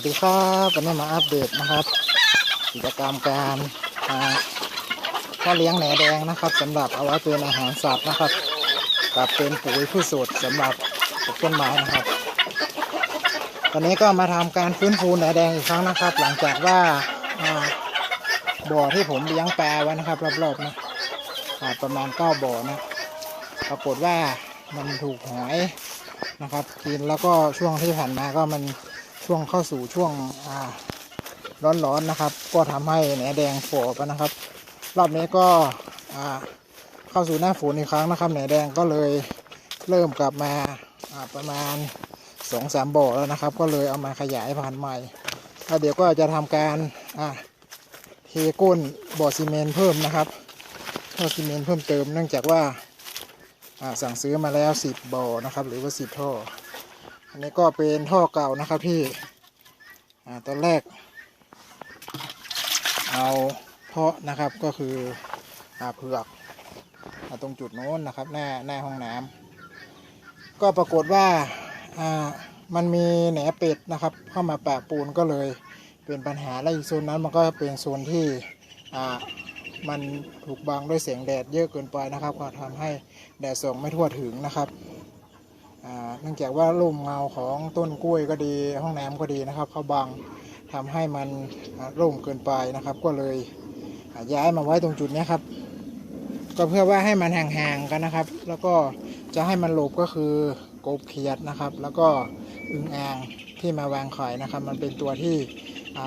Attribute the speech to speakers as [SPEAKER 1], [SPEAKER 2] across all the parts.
[SPEAKER 1] วัสดีครับวันนี้มาอัปเดตนะครับ กิจกรรมการอ่าพ่อเลี้ยงแหนแดงนะครับสำหรับเอาไว้เป็นอาหารสัตว์นะครับกับเป็นปุ๋ยพืชสดสำหรับปลูกต้นไม้นะครับตอนนี้ก็มาทำการฟื้นฟูแหนแดงอีกครั้งนะครับ หลังจากว่าบ่อที่ผมเลี้ยงปลาไว้นะครับ รอบๆนะประมาณเก้าบ่อนะปรากฏว่ามันถูกหอยนะครับกินแล้วก็ช่วงที่ผ่านมาก็มัน ช่วงเข้าสู่ช่วงร้อนๆนะครับ ก็ทำให้แหนแดงฝ่อไปนะครับ รอบนี้ก็เข้าสู่หน้าฝนอีกครั้งนะครับแหนแดงก็เลยเริ่มกลับมาประมาณสองสามบ่อแล้วนะครับ ก็เลยเอามาขยายพันธุ์ใหม่แล้วเดี๋ยวก็จะทำการเทก้นบ่อซีเมนต์เพิ่มนะครับท่อซีเมนต์เพิ่มเติมเนื่องจากว่าสั่งซื้อมาแล้ว 10บ่อนะครับ หรือว่า 10 ท่อ อันนี้ก็เป็นท่อเก่านะครับที่ ตอนแรก เอาเพาะนะครับก็คืออาเผือกมาตรงจุดโน้นนะครับ หน้าหน้าห้องน้ำก็ปรากฏว่าอ่ามันมีแหนเป็ดนะครับ เข้ามาแปะปูนก็เลยเป็นปัญหาและอีกโซนนั้นมันก็เป็นโซนที่อ่ามันถูกบังด้วยแสงแดดเยอะเกินไปนะครับ ก็ทำให้แดดส่องไม่ทั่วถึงนะครับ เนื่องจากว่าร่มเงาของต้นกล้วยก็ดีห้องน้ำก็ดีนะครับเขาบังทำให้มันร่มเกินไปนะครับ ก็เลยย้ายมาไว้ตรงจุดนี้ครับ ก็เพื่อว่าให้มันห่างๆกันนะครับ แล้วก็จะให้มันหลบก็คือกบเขียดนะครับ แล้วก็อึ่งอ่างที่มาวางไข่นะครับ มันเป็นตัวที่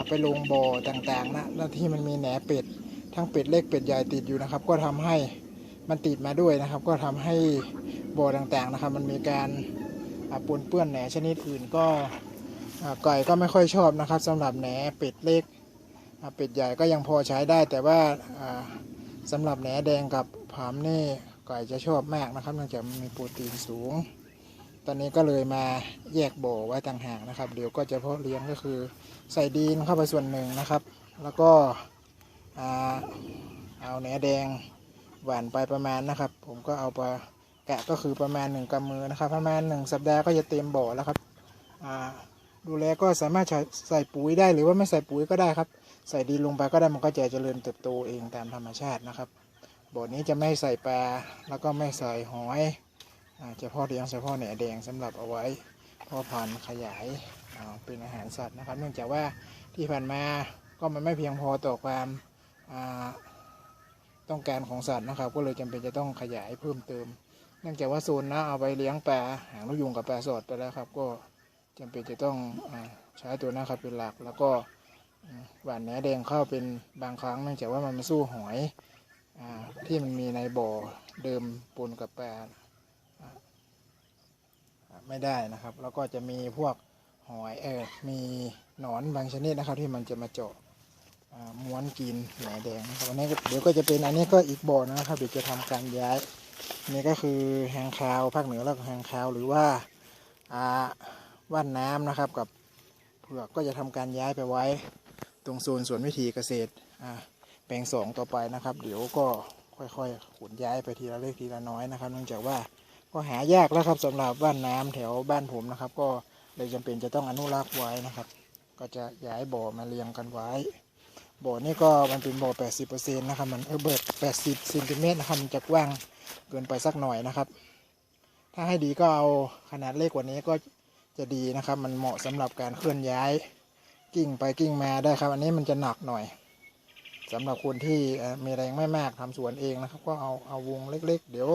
[SPEAKER 1] ไปลงบ่อต่างๆนะแล้วที่มันมีแหนเป็ดทั้งเป็ดเล็กเป็ดใหญ่ติดอยู่นะครับ ก็ทำให้มันติดมาด้วยนะครับ ก็ทำให้ บ่อต่างๆนะครับ มันมีการปนเปื้อนแหนชนิดอื่นก็อ่าไก่ก็ไม่ค่อยชอบนะครับสำหรับแหนเป็ดเล็กเป็ดใหญ่ก็ยังพอใช้ได้ แต่ว่าอ่าสำหรับแหนแดงกับผามนี่ไก่จะชอบมากนะครับเนื่องจากมันมีโปรตีนสูง ตอนนี้ก็เลยมาแยกบ่อไว้ต่างหากนะครับ เดี๋ยวก็จะเพาะเลี้ยงก็คือใส่ดินเข้าไปส่วนหนึ่งนะครับ แล้วก็เอาแหนแดงหว่านไปประมาณนะครับ ผมก็เอาไป กะก็คือประมาณหนึ่งกำมือนะครับ ประมาณหนึ่งสัปดาห์ก็จะเต็มบ่อแล้วครับดูแลก็สามารถใส่ปุ๋ยได้หรือว่าไม่ใส่ปุ๋ยก็ได้ครับ ใส่ดินลงไปก็ได้มันก็จะเจริญเติบโตเองตามธรรมชาตินะครับบ่อนี้จะไม่ใส่ปลาแล้วก็ไม่ใส่หอยอ่าจะเพ่อเลี้ยงเฉพาะแหนแดงสำหรับเอาไว้พ่อพันธุ์ขยายอ่าเป็นอาหารสัตว์นะครับ เนื่องจากว่าที่ผ่านมาก็มันไม่เพียงพอต่อความต้องการของสัตว์นะครับ ก็เลยจำเป็นจะต้องขยายเพิ่มเติม เนื่องจากว่าโซนนะเอาไปเลี้ยงแปลาหางนกยุงกับแปลาสดไปแล้วครับ ก็จำเป็นจะต้องอใช้ตัวนะครับเป็นหลัก แล้วก็หวานแหนแดงเข้าเป็นบางครั้ง เนื่องจากว่ามันมาสู้หอยอที่มันมีในบ่อเดิมปนกับแปลาอ่าอ่าไม่ได้นะครับ แล้วก็จะมีพวกหอยเออมีหนอนบางชนิดนะครับ ที่มันจะมาเจาะม้วนกินแหนแดงนะครับวันนี้เดี๋ยวก็จะเป็นอันนี้ก็อีกบ่อนะครับเดี๋ยวจะทำการย้าย นี่ก็คือแหงคาวภาคเหนือแล้วก็แหงคาวหรือว่าอ่าว่านน้ำนะครับกับเผือกก็จะทำการย้ายไปไว้ ตรงโซนสวนวิถีเกษตรอ่าแปลงสองต่อไปนะครับ เดี๋ยวก็ค่อยๆขนย้ายไปทีละเล็กทีละน้อยนะครับ เนื่องจากว่าก็หายากแล้วครับสำหรับว่านน้ำแถวบ้านผมนะครับ ก็เลยจำเป็นจะต้องอนุรักษ์ไว้นะครับ ก็จะย้ายบ่อมาเรียงกันไว้บ่อนี่ก็มันเป็นบ่อ 80%นะครับมันเออเบิด80เซนติเมตรนะครับมันจะกว้าง เกินไปสักหน่อยนะครับ ถ้าให้ดีก็เอาขนาดเล็กกว่านี้ก็จะดีนะครับ มันเหมาะสำหรับการเคลื่อนย้าย กิ่งไปกิ่งมาได้ครับ อันนี้มันจะหนักหน่อยสำหรับคนที่มีแรงไม่มากทำสวนเองนะครับ ก็เอาเอาวงเล็ก ๆ เดี๋ยว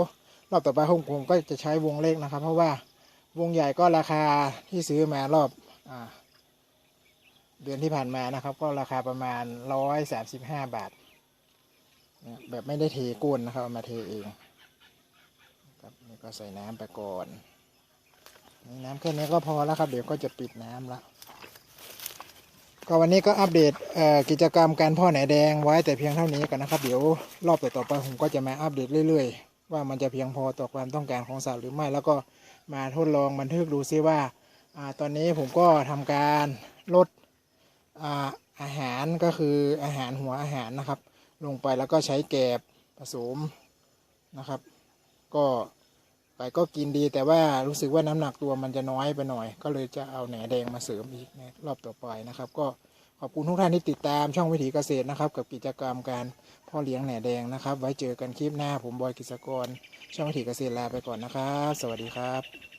[SPEAKER 1] รอบต่อไปผมผมก็จะใช้วงเล็กนะครับ เพราะว่าวงใหญ่ก็ราคาที่ซื้อมารอบอาเดือนที่ผ่านมานะครับ ก็ราคาประมาณร้อยสามสิบห้าบาท แบบไม่ได้เทก้นนะครับมาเทเอง ครับนี่ก็ใส่น้ำไปก่อนนี่น้ำแค่นี้ก็พอแล้วครับ เดี๋ยวก็จะปิดน้ำละก็วันนี้ก็อัปเดตเกิจกรรมการพ่อแหนแดงไว้แต่เพียงเท่านี้กันนะครับ เดี๋ยวรอบต่อๆไปผมก็จะมาอัปเดตเรื่อยๆ ว่ามันจะเพียงพอต่อความต้องการของสัตว์หรือไม่ แล้วก็มาทดลองบันทึกดูซิว่าอตอนนี้ผมก็ทำการลดอาอาหารก็คืออาหารหัวอาหารนะครับ ลงไปแล้วก็ใช้แกบผสมนะครับ ก็ไปก็กินดีแต่ว่ารู้สึกว่าน้ำหนักตัวมันจะน้อยไปหน่อย ก็เลยจะเอาแหนแดงมาเสริมอีกในรอบต่อไปนะครับ ก็ขอบคุณทุกท่านที่ติดตามช่องวิถีเกษตรนะครับ กับกิจกรรมการพ่อเลี้ยงแหนแดงนะครับ ไว้เจอกันคลิปหน้าผมบอยกิจกร ช่องวิถีเกษตรลาไปก่อนนะครับ สวัสดีครับ